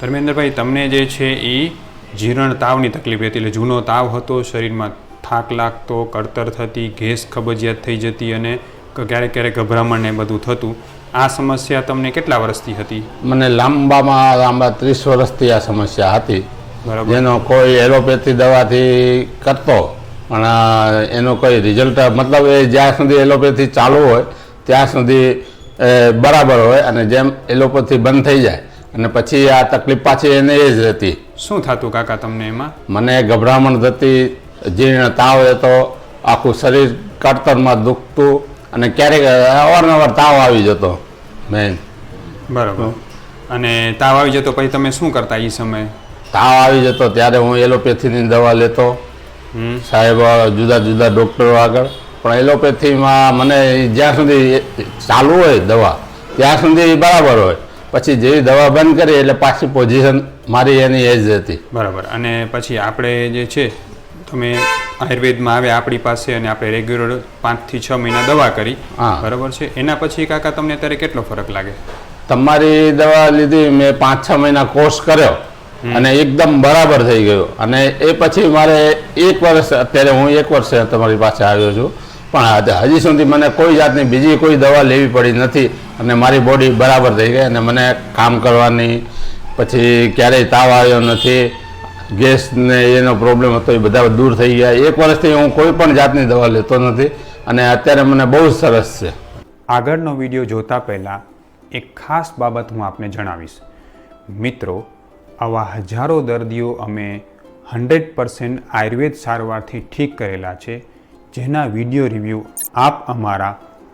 ધર્મેન્દ્રભાઈ તમને જે છે એ જીર્ણ તાવની તકલીફ હતી. એટલે જૂનો તાવ હતો શરીરમાં થાક લાગતો કળતર થતી ગેસ ખબજિયાત થઈ જતી અને ક્યારેક ક્યારેક ગભરામણ ને બધું થતું. આ સમસ્યા તમને કેટલા વર્ષથી હતી? મને લાંબામાં લાંબા ત્રીસ વર્ષથી આ સમસ્યા હતી. બરાબર. જેનો કોઈ એલોપેથી દવાથી કરતો પણ એનો એનું કોઈ રિઝલ્ટ મતલબ એ જ્યાં સુધી એલોપેથી ચાલુ હોય ત્યાં સુધી બરાબર હોય અને જેમ એલોપેથી બંધ થઈ જાય અને પછી આ તકલીફ પાછી એને એ જ રહેતી. શું થતું કાકા તમને એમાં? મને ગભરામણ થતી જીર્ણ તાવ હતો આખું શરીર કડતરમાં દુખતું અને ક્યારેક અવારનવાર તાવ આવી જતો મેન બરાબર. અને તાવ આવી જતો પછી તમે શું કરતા એ સમયે? તાવ આવી જતો ત્યારે હું એલોપેથીની દવા લેતો. સાહેબ જુદા જુદા ડૉક્ટરો આગળ. પણ એલોપેથીમાં મને જ્યાં સુધી ચાલુ હોય દવા ત્યાં સુધી બરાબર હોય. પછી જેવી દવા બંધ કરી એટલે પાછી પોઝિશન મારી એની એ જ હતી. બરાબર. અને પછી આપણે જે છે તમે આયુર્વેદમાં આવ્યા આપણી પાસે અને આપણે રેગ્યુલર પાંચથી છ મહિના દવા કરી. હા. બરાબર છે? એના પછી કાકા તમને અત્યારે કેટલો ફરક લાગે? તમારી દવા લીધી મેં પાંચ છ મહિના કોર્સ કર્યો અને એકદમ બરાબર થઈ ગયો. અને એ પછી મારે એક વર્ષ અત્યારે હું એક વર્ષે તમારી પાસે આવ્યો છું. પણ હજી સુધી મને કોઈ જાતની બીજી કોઈ દવા લેવી પડી નથી. અને મારી બોડી બરાબર થઈ ગઈ અને મને કામ કરવાની પછી ક્યારેય તાવ આવ્યો નથી. ગેસ ને એનો પ્રોબ્લેમ હતો, એ બધા દૂર થઈ ગયા. એક વર્ષથી હું કોઈ પણ જાતની દવા લેતો નથી અને અત્યારે મને બહુ સરસ છે. આગળનો વીડિયો જોતા પહેલાં એક ખાસ બાબત હું આપને જણાવીશ. મિત્રો, આવા હજારો દર્દીઓ અમે હંડ્રેડ પર્સન્ટ આયુર્વેદ સારવારથી ઠીક કરેલા છે, જેના વીડિયો રિવ્યૂ આપ અમારા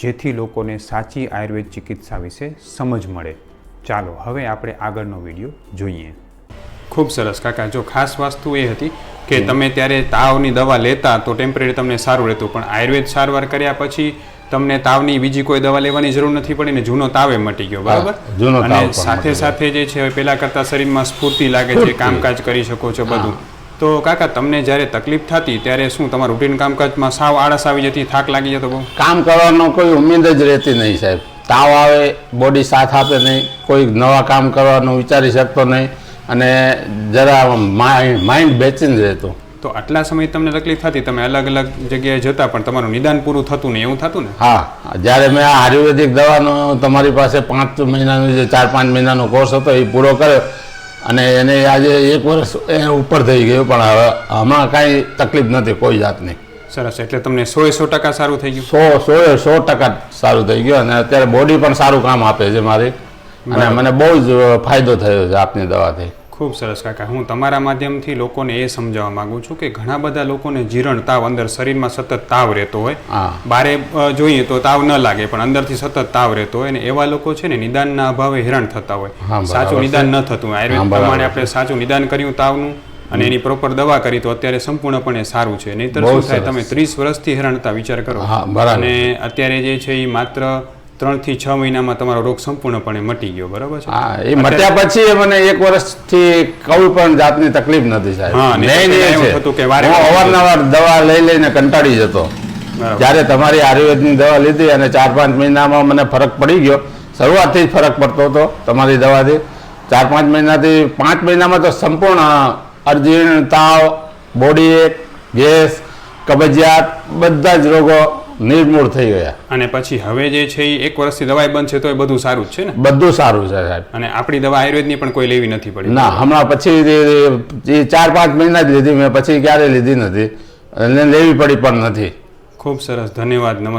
જેથી લોકોને સાચી આયુર્વેદ ચિકિત્સા વિશે સમજ મળે. ચાલો હવે આપણે આગળનો વીડિયો જોઈએ. ખૂબ સરસ કાકા. જો ખાસ વસ્તુ એ હતી કે તમે ત્યારે તાવની દવા લેતા તો ટેમ્પરરી તમને સારું રહેતું પણ આયુર્વેદ સારવાર કર્યા પછી તમને તાવની બીજી કોઈ દવા લેવાની જરૂર નથી પડી ને જૂનો તાવે મટી ગયો બરાબર? અને સાથે સાથે જે છે પેલા કરતા શરીરમાં સ્ફૂર્તિ લાગે છે કામકાજ કરી શકો છો બધું. તો કાકા તમને જ્યારે તકલીફ થતી ત્યારે શું તમારું રૂટીન કામકાજમાં સાવ આળસ આવી જતી થાક લાગી જતો બહુ? કામ કરવાનો કોઈ ઉમેદ જ રહેતી નહીં સાહેબ. તાવ આવે બોડી સાથ આપે નહીં કોઈ નવા કામ કરવાનું વિચારી શકતો નહીં અને જરા માઇન્ડ રહેતો રહેતું. તો આટલા સમય તમને તકલીફ થતી? તમે અલગ અલગ જગ્યાએ જતા પણ તમારું નિદાન પૂરું થતું નહીં એવું થતું ને? હા જ્યારે મેં આ આયુર્વેદિક દવાનો તમારી પાસે પાંચ મહિનાનો જે ચાર પાંચ મહિનાનો કોર્સ હતો એ પૂરો કર્યો અને એને આજે એક વર્ષ એ ઉપર થઈ ગયું પણ હવે હમણાં કાંઈ તકલીફ નથી કોઈ જાતની. સરસ એટલે તમને સો સો ટકા સારું થઈ ગયું? સો સો સો ટકા સારું થઈ ગયું અને અત્યારે બોડી પણ સારું કામ આપે છે મારી. અને મને બહુ જ ફાયદો થયો છે આપની દવાથી. ખૂબ સરસ કાકા. હું તમારા માધ્યમથી લોકોને એ સમજાવવા માંગુ છું કે ઘણા બધા લોકોને જીરણ તાવ અંદર શરીરમાં સતત તાવ રહેતો હોય. બારે જોઈએ તો તાવ ન લાગે પણ અંદરથી સતત તાવ રહેતો હોય અને એવા લોકો છે ને નિદાનના અભાવે હેરાન થતા હોય. સાચું નિદાન ન થતું. આયુર્વેદ પ્રમાણે આપણે સાચું નિદાન કર્યું તાવનું અને એની પ્રોપર દવા કરી તો અત્યારે સંપૂર્ણપણે સારું છે. નહીતર તો શું થાય? તમે ત્રીસ વર્ષથી હેરાનતા વિચાર કરો. અને અત્યારે જે છે એ માત્ર ત્રણથી છ મહિનામાં તમારો રોગ સંપૂર્ણપણે મટી ગયો બરાબર છે? હા એ મટ્યા પછી મને એક વર્ષથી કોઈ પણ જાતની તકલીફ નથી સાહેબ. હા, નહીં તો Main પહેલા એ એવું થતું કે વારે અવારનવાર દવા લઈ લઈને કંટાળી જતો. જ્યારે તમારી આયુર્વેદની દવા લીધી અને ચાર પાંચ મહિનામાં મને ફરક પડી ગયો. શરૂઆતથી જ ફરક પડતો હતો તમારી દવાથી. ચાર પાંચ મહિનાથી પાંચ મહિનામાં તો સંપૂર્ણ અર્જીણ તાવ બોડી એક ગેસ કબજિયાત બધા જ રોગો નિર્મૂળ થઈ ગયા. અને પછી હવે જે છે એ એક વર્ષથી દવાઈ બંધ છે તો એ બધું સારું જ છે ને? બધું સારું છે સાહેબ. અને આપણી દવા આયુર્વેદની પણ કોઈ લેવી નથી પડી. ના હમણાં પછી જે ચાર પાંચ મહિના જ લીધી મેં પછી ક્યારે લીધી નથી. અને લેવી પડી પણ નથી. ખૂબ સરસ ધન્યવાદ નમસ્તે.